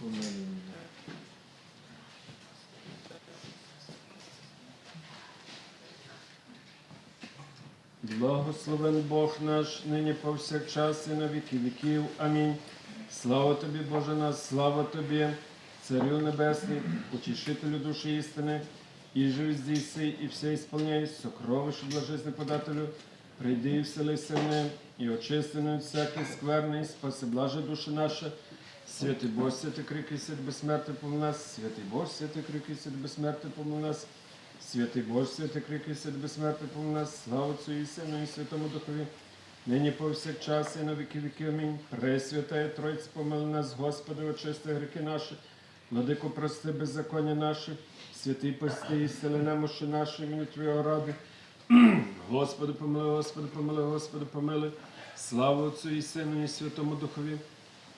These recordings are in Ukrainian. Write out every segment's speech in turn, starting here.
помилуй. Благословен Бог наш, нині повсякчас і на віки віків. Амінь. Слава тобі, Боже наш, слава тобі, Царю Небесний, утішителю душі істини, і живи здійси, і все ісполняй, сокровище блажесне подателю, прийди і вселися в мене, і очисти всякий скверний, спаси блаже душі наша. Святий Бог, святий крики, свят безсмертний помил нас, святий Бог, святий крики, свят безсмертний помил нас. Святий Боже, святий крики, свят безсмертний помил нас, слава Отцю і Сину і Святому Духові, нині повсякчас і на віки віки. Амінь. Пресвятая Тройць, помили нас, Господи, очисти гріхи наші, владико, прости беззаконня наші, святий пости і сили немощі наші, імені Твого ради. Господи, помилуй, Господи, помилуй, Господи, помилуй. Слава Отцю і Сину і Святому Духові,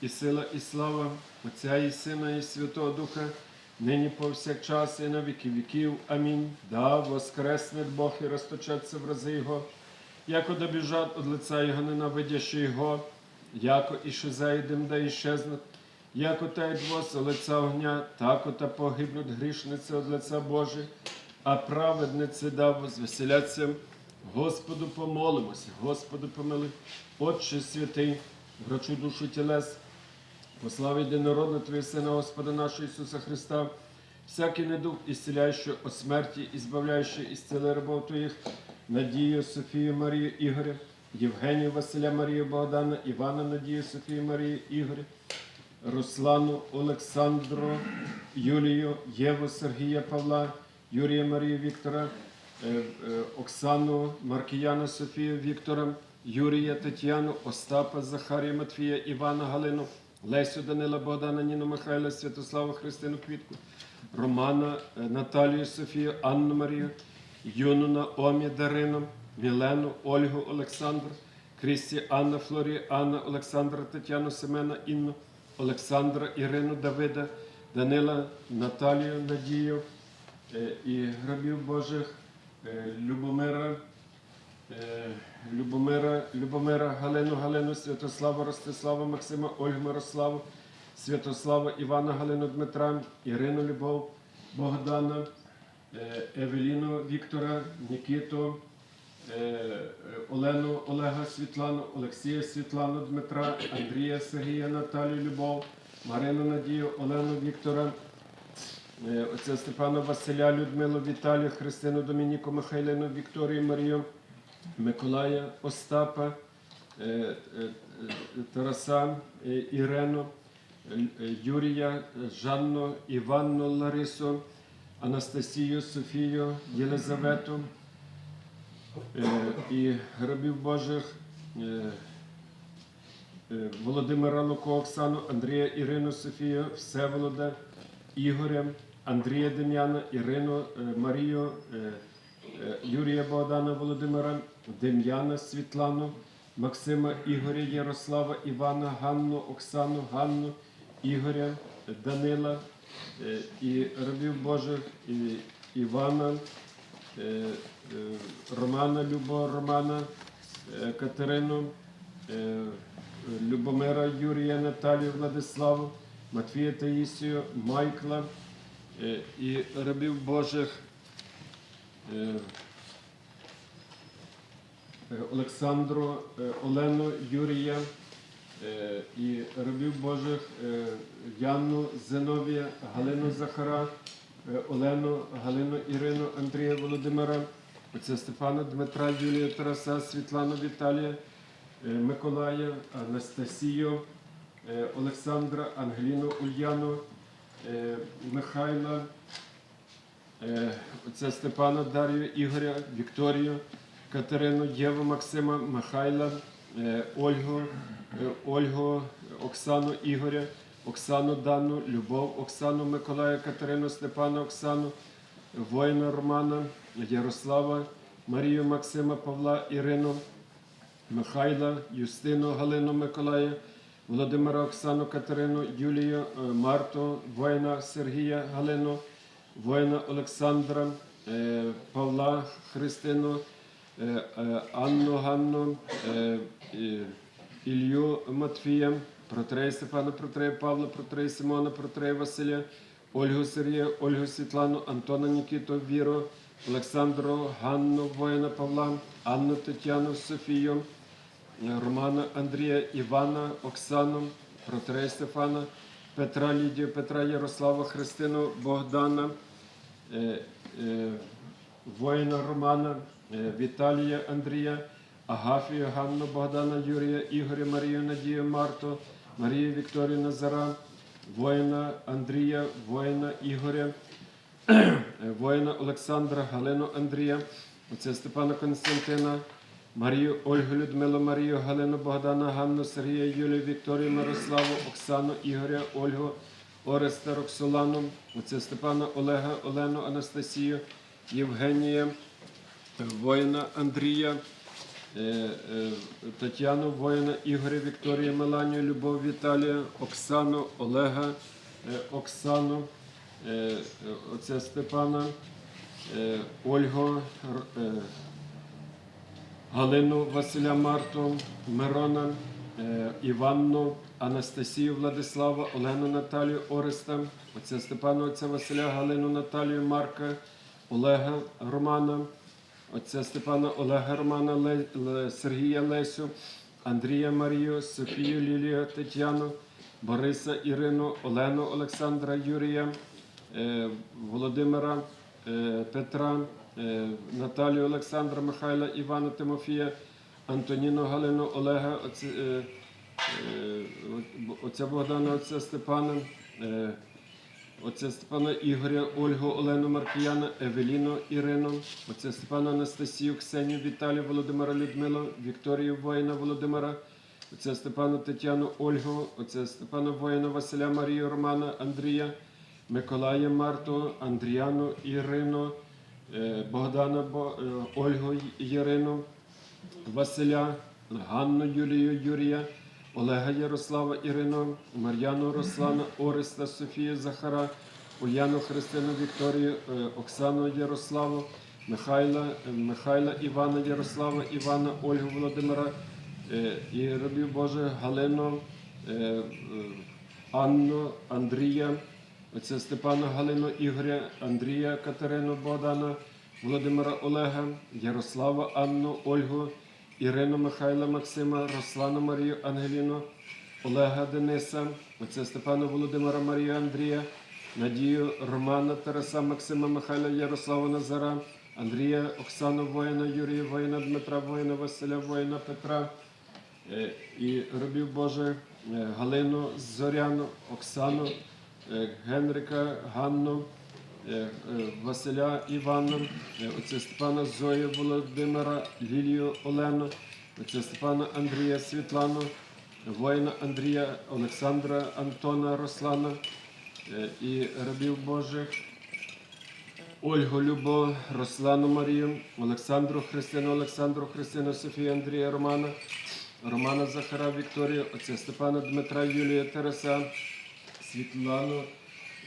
і сила, і слава Отця і Сина, і Святого Духа, нині повсякчас і на віки віків. Амінь. Да, воскресне Бог і розточаться в рази Його, яко добіжать од лица Його ненавидящі Його, яко і зайдем, да іщезнуть, яко тають воз од лица огня, тако та погибнуть грішниці од лица Божих, а праведниці да возвеселяться. Господу помолимося, Господу помилуй, Отче святий, врачу душу тілес, по славі єдинородного Твого Сина, Господа нашого Ісуса Христа, всякий недух, ісціляючи от смерті, і збавляючи із ціле рабов Твоїх, Надію, Софію, Марію, Ігоря, Євгенію, Василя, Марію, Богдана, Івана, Надію, Софію, Марію, Ігоря, Руслану, Олександру, Юлію, Єву, Сергія, Павла, Юрія, Марію, Віктора, е, е, Оксану, Маркіяна, Софію, Віктора, Юрія, Тетяну, Остапа, Захарія, Матвія, Івана, Галину, Лесю, Данила, Богдана, Ніну, Михайла, Святославу, Христину, Квітку, Романа, е, Наталію, Софію, Анну Марію, Юну, Наомі, Дарину, Мілену, Ольгу, Олександру, Крісті, Анна, Флорі, Анна, Олександра, Тетяну, Семена, Інну, Олександра, Ірину, Давида, Данила, Наталію, Надію е, і грабів Божих, е, Любомира, Любомира, Любомира, Галину, Галину, Святослава, Ростислава, Максима, Ольгу, Мирославу, Святослава, Івана, Галину, Дмитра, Ірину, Любов, Богдана, е, Евеліну, Віктора, Нікіту, е, е, Олену, Олега, Світлану, Олексія, Світлану, Дмитра, Андрія, Сергія, Наталію, Любов, Марину, Надію, Олену, Віктора, е, отця Степана, Василя, Людмилу, Віталію, Христину, Домініку, Михайлину, Вікторію, Марію, Миколая, Остапа, е, е, е, Тараса, Ірену, Юрія, Жанну, Іванну, Ларису, Анастасію, Софію, Єлизавету і рабів Божих. Володимира Луко, Оксану, Андрія Ірину, Софію, Всеволода, Ігоря, Андрія Дем'яна, Ірину, Марію, Юрія Богдана Володимира, Дем'яна Світлану, Максима Ігоря, Ярослава, Івана, Ганну, Оксану, Ганну, Ігоря, Данила е, і рабів Божих і, Івана, е, е, Романа, Любо, Романа, е, Катерину, е, Любомира, Юрія, Наталію, Владиславу, Матвія Таїсію, Майкла е, і рабів Божих. Е, е, Олександру, е, Олену, Юрія і рабів Божих Яну, Зиновія, Галину Захара, Олену, Галину Ірину, Андрія Володимира, отця Стефана, Дмитра, Юлія, Тараса, Світлану, Віталія, Миколая, Анастасію, Олександра, Ангеліну, Ульяну, Михайла, е, отця Степана, Дар'ю, Ігоря, Вікторію, Катерину, Єву, Максима, Михайла, е, Ольгу, е, Ольгу, Оксану, Ігоря, Оксану Дану, Любов, Оксану Миколая, Катерину, Степана, Оксану, воїна Романа, Ярослава, Марію Максима, Павла, Ірину, Михайла, Юстину, Галину Миколая, Володимира Оксану Катерину, Юлію, Марту, воїна Сергія Галину, воїна Олександра, е, Павла Христину, е, е, Анну Ганну, Ілью Матфія, Протрея Степана, Протрея Павла, Протрея Симона, Протрея Василя, Ольгу Сергія, Ольгу Світлану, Антона Нікіту, Віру, Олександру, Ганну, воїна Павла, Анну Тетяну, Софію, Романа Андрія, Івана, Оксану, Протрея Стефана, Петра Лідію, Петра Ярослава, Христину, Богдана, е, е, воїна Романа, е, Віталія Андрія, Агафію, Ганну, Богдана, Юрія, Ігоря, Марію, Надію, Марту, Марію, Вікторію Назара, воїна Андрія, воїна Ігоря, воїна Олександра, Галину Андрія, отця Степана Константина, Марію, Ольгу, Людмилу, Марію, Галину, Богдана, Ганну, Сергія, Юлію, Вікторію, Мирославу, Оксану, Ігоря, Ольгу, Ореста, Роксолану, отця Степана, Олега, Олену, Анастасію, Євгенія, воїна Андрія, е, е, Тетяну, воїна Ігоря, Вікторію, Меланію, Любов, Віталія, Оксану, Олега, е, Оксану, отця Степана, Ольгу, Галину Василя Марту, Мирона, е, Іванну, Анастасію Владислава, Олену Наталію Ореста, отця Степана, отця Василя, Галину Наталію Марка, Олега Романа, отця Степана Олега Романа, Ле- Ле- Сергія Лесю, Андрія Марію, Софію Лілію, Тетяну, Бориса Ірину, Олену Олександра Юрія, е, Володимира е, Петра, Наталію Олександра Михайла, Івана Тимофія, Антоніну Галину Олега, оце, е, е, отця Богдана, отця Степана, е, отця Степана Ігоря, Ольгу, Олену Маркіяна, Евеліну Ірину, отця Степана Анастасію, Ксенію, Віталію, Володимира Людмилу, Вікторію Воїна Володимира, отця Степана Тетяну, Ольгу, отця Степана Воїна, Василя Марію, Романа, Андрія, Миколая Марту, Андріану Ірину, е, Богдана е, Ольгу Ірину, Василя, Ганну Юлію Юрія, Олега Ярослава Ірину, Мар'яну Руслана, Ореста Софію Захара, Ульяну Христину Вікторію, е, Оксану Ярославу, Михайла, е, Михайла Івана Ярослава, Івана, Ольгу Володимира е, і рабів Боже Галину, е, е, Анну, Андрія, отця Степана Галину Ігоря, Андрія Катерину Богдана, Володимира Олега, Ярослава Анну, Ольгу, Ірину Михайла Максима, Руслану Марію Ангеліну, Олега Дениса, отця Степана Володимира Марію Андрія, Надію Романа Тараса Максима Михайла Ярослава Назара, Андрія Оксану Воїна, Юрія Воїна, Дмитра Воїна, Василя Воїна, Петра е, і робів Боже Галину Зоряну, Оксану, Генрика Ганну, е, Василя Івана, е, отця Степана Зою Володимира, Лілію Олену, отця Степана Андрія Світлану, воїна Андрія Олександра Антона Руслана е, і рабів Божих. Ольгу Любов, Руслану Марію, Олександру Христину, Олександру Христину, Софію Андрія Романа, Романа Захара Вікторію, отця Степана Дмитра Юлія Тараса, Світлану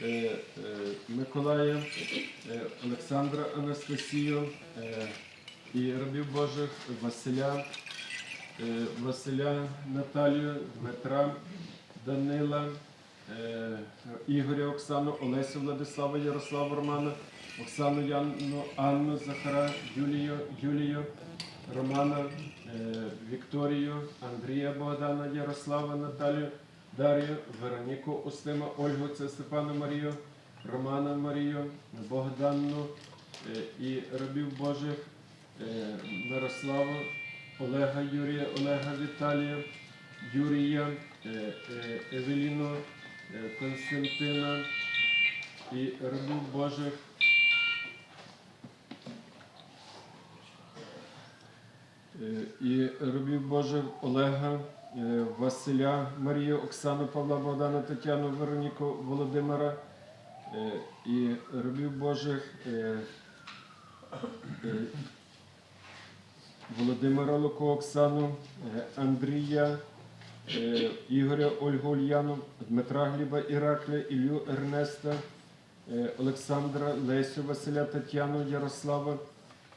е, е, Миколая, е, Олександра Анастасію і рабів Божих Василя, Василя Наталію, Дмитра, Данила, Ігоря Оксану, Олесю Владислава, Ярослава Романа, Оксану Яну, Анну Захара, Юлію, Юлію, Романа, Вікторію, Андрія Богдана, Ярослава, Наталію, Дар'ю, Вероніку Устима, Ольгу, це Степана Марію, Романа Марію, Богданну е, і рабів Божих, е, Мирославу, Олега Юрія, Олега Віталія, Юрія, е, Евеліну, Константина і рабів Божих. І рабів Божих Олега, Василя, Марію, Оксану, Павла, Богдана, Тетяну, Вероніку, Володимира. Е, і рабів Божих е, е, Володимира Луко, Оксану, е, Андрія, е, Ігоря Ольгу Ульяну, Дмитра Гліба Іракля, Ілью Ернеста, е, Олександра, Лесю Василя, Тетяну, Ярослава,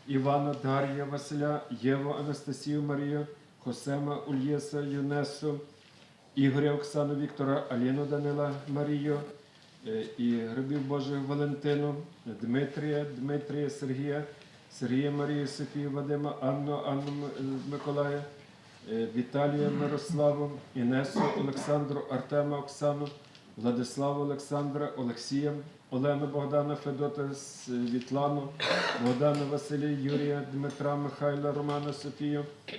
Івана, Дар'я Василя, Єву, Анастасію, Марію, Хосема, Ульєса, Юнесу, Ігоря, Оксану, Віктора, Аліну, Данила, Марію, е, і Грибів Божих Валентину, Дмитрія, Дмитрія, Сергія, Сергія Марію, Софію, Вадима, Анну, Анну Миколая, е, Віталія Мирославу, Інесу, Олександру, Артема, Оксану, Владиславу Олександра, Олексія, Олену Богдана, Федота, Світлану, Богдана Василія, Юрія, Дмитра, Михайла, Романа, Софію, е,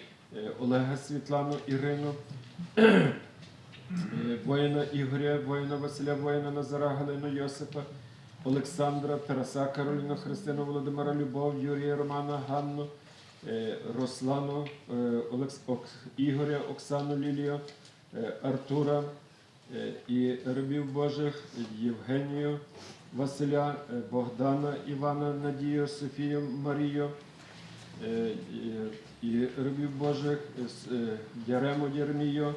Олега Світлану, Ірину, е, воїна Ігоря, воїна Василя, воїна Назара, Галину Йосипа, Олександра, Тараса, Кароліну, Христину, Володимира, Любов, Юрія, Романа, Ганну, е, Руслану, е, Олекс... Ігоря, Оксану, Лілію, е, Артура е, і рабів Божих Євгенію, Василя, е, Богдана, Івана, Надію, Софію, Марію. Е, і- рабів Божих е, е, Ярему Єрмію,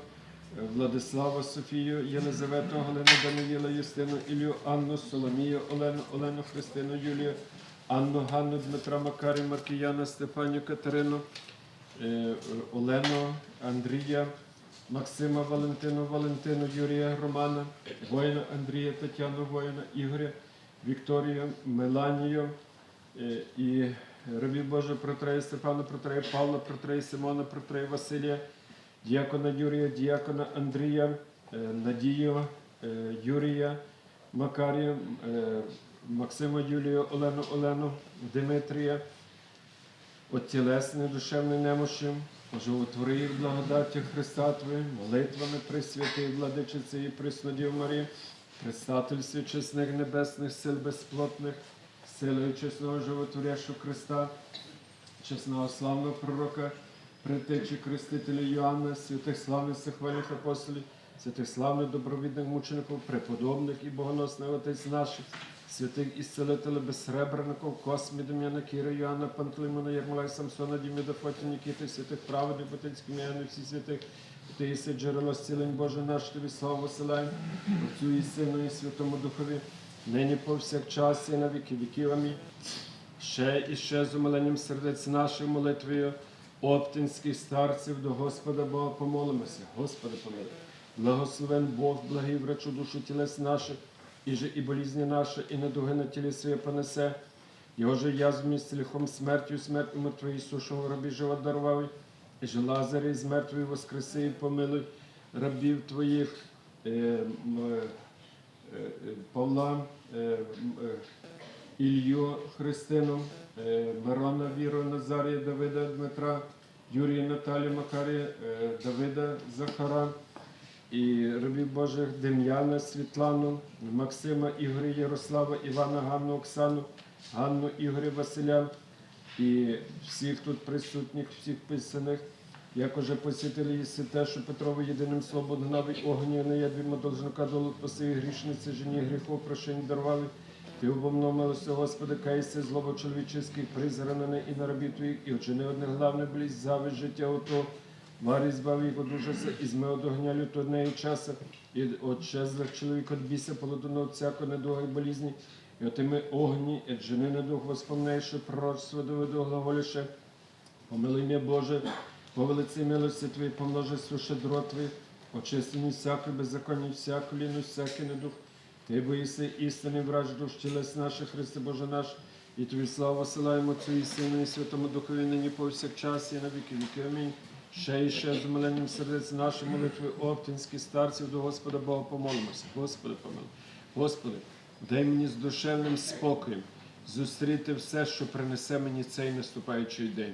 Владислава Софію, Єлизавету, Галину Даниїла, Юстину, Ілію, Анну, Соломію, Олену, Олену, Христину, Юлію, Анну, Ганну, Дмитра Макарі, Маркіяна, Стефанію, Катерину, Олену, Андрія, Максима, Валентину, Валентину, Юрія, Романа, воїна Андрія, Тетяну, воїна, Ігоря, Вікторію, Меланію, і рабів Божого протрея Стефана, протрея Павла, протрея Симона, протрея Василія, діякона Юрія, діякона Андрія, е, Надію, е, Юрія, Макарія, е, Максима Юлію, Олену Олену, Димитрія, от тілесної душевної немощі, животвори їх благодаті Христа Твої, молитвами Пресвятої владичиці і Преснодів Марії, предстательстві чесних небесних сил безплотних, силою чесного животворящого Христа, чесного славного пророка, притечі Крестителя Йоанна, святих славних сихвальних апостолів, святих славних добровідних мучеників, преподобних і богоносних отець наших, святих ісцелителів безсребреників, Космі, Дем'яна, Кіра, Йоанна, Пантелеймона, Єрмолая, Самсона, Діміда, Фоті, Нікіти, святих праведних, Ботинських М'яни, всі святих, ти єси джерело зцілень Боже наш, тобі славу висилаємо, Отцю і Сину, і Святому Духові, нині повсякчас і на віки віків. Амінь. Ще і ще з умиленням сердець нашою молитвою оптинських старців до Господа Бога помолимося. Господи помилуй. Благословен Бог, благий врачу душу тілес наших, і же і болізні наші, і недуги на тілі своє понесе. Його же язв місць лихом смертю, смерть мертвої сушого рабі живот дарував, і же Лазаря із мертвої воскреси і помилуй рабів твоїх. Е, е, Павла, е, м, е, Ілью Христину, е, Мирона Віру, Назарія, Давида, Дмитра, Юрія, Наталію, Макарія, е, Давида, Захара і рабів Божих Дем'яна, Світлану, Максима, Ігоря, Ярослава, Івана, Ганну, Оксану, Ганну, Ігоря, Василя і всіх тут присутніх, всіх писаних. Як уже посітили єси те, що Петрово єдиним словом гнавий огню, не ядвімо должника долу посиві грішниці, жені гріхов, прощень дарували. Ти обомно милости, Господи, кайся, злоба чоловічеських призранене і на твоїх, і очини одне главне близь, зависть життя ото. Марі збав їх од і зме од огня лютого і часа, і от щезлих чоловік от біса, полотуно от всякого недуга і болізні, і отими огні, і жени недух воспомней, що пророчство доведу глаголіше, Помилуй Боже, по велиці милості Твої, по множеству щедро Твої, очистені всякої беззаконні, всяку ліну, всякий недух. Ти боїси істини, врач душ тілес наших, Христе Боже наш, і Тобі славу посилаємо Отцю і Сину, і Святому Духові, нині повсякчас, і на віки віки. Амінь. Ще і ще з умиленням сердець нашої молитви оптинських старців до Господа Бога помолимося. Господи, помилуй. Господи, дай мені з душевним спокоєм зустріти все, що принесе мені цей наступаючий день.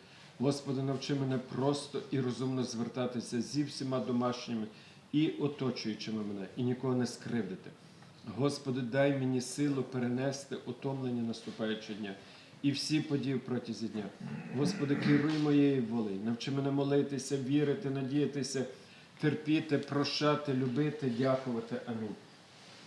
Господи, навчи мене просто і розумно звертатися зі всіма домашніми і оточуючими мене, і нікого не скривдити. Господи, дай мені силу перенести утомлення наступаючого дня і всі події протязі дня. Господи, керуй моєю волею, навчи мене молитися, вірити, надіятися, терпіти, прощати, любити, дякувати. Амінь.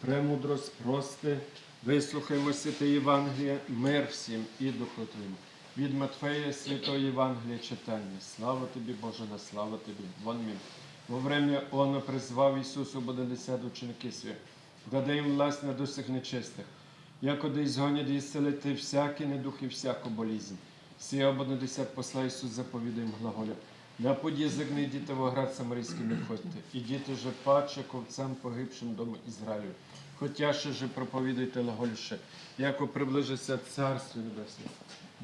Премудрость, прости, вислухаймо святе Євангеліє, мир всім і духу Твоєму. Від Матфея Святого Євангелія читання. Слава тобі, Боже, на слава тобі. Вон мій. Во время Оно призвав Ісусу буде десят ученики свої, даде їм власть на дусях нечистих, якоди ізгонять і зцелити всякий недух і всяку болізнь. Сія обо десят посла Ісус заповідає їм. На путь язик не йдіте в оград самарійський не входьте, ідіть же паче ковцям погибшим дому Ізраїлю. Хотя ще же проповідуйте глагольше, яко приближиться Царство Небесне.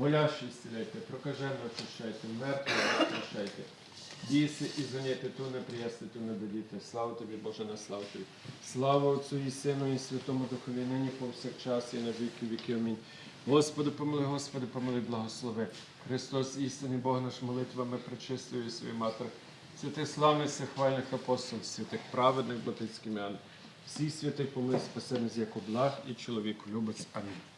Болящі зціляйте, прокажено очищайте, мертві очищайте. Діси і зоняйте, ту не приясти, ту не дадіте. Слава тобі, Боже, на славу тобі. Слава Отцю і Сину, і Святому Духові, нині повсякчас, і на віки віки. Амінь. Господи, помили, Господи, помили, благослови. Христос, істинний Бог наш молитвами причислює свою матер. Святих славних, всехвальних апостолів, святих праведних, батицьких м'ян. Всі святих помили спасених як благ і чоловік любець. Амінь.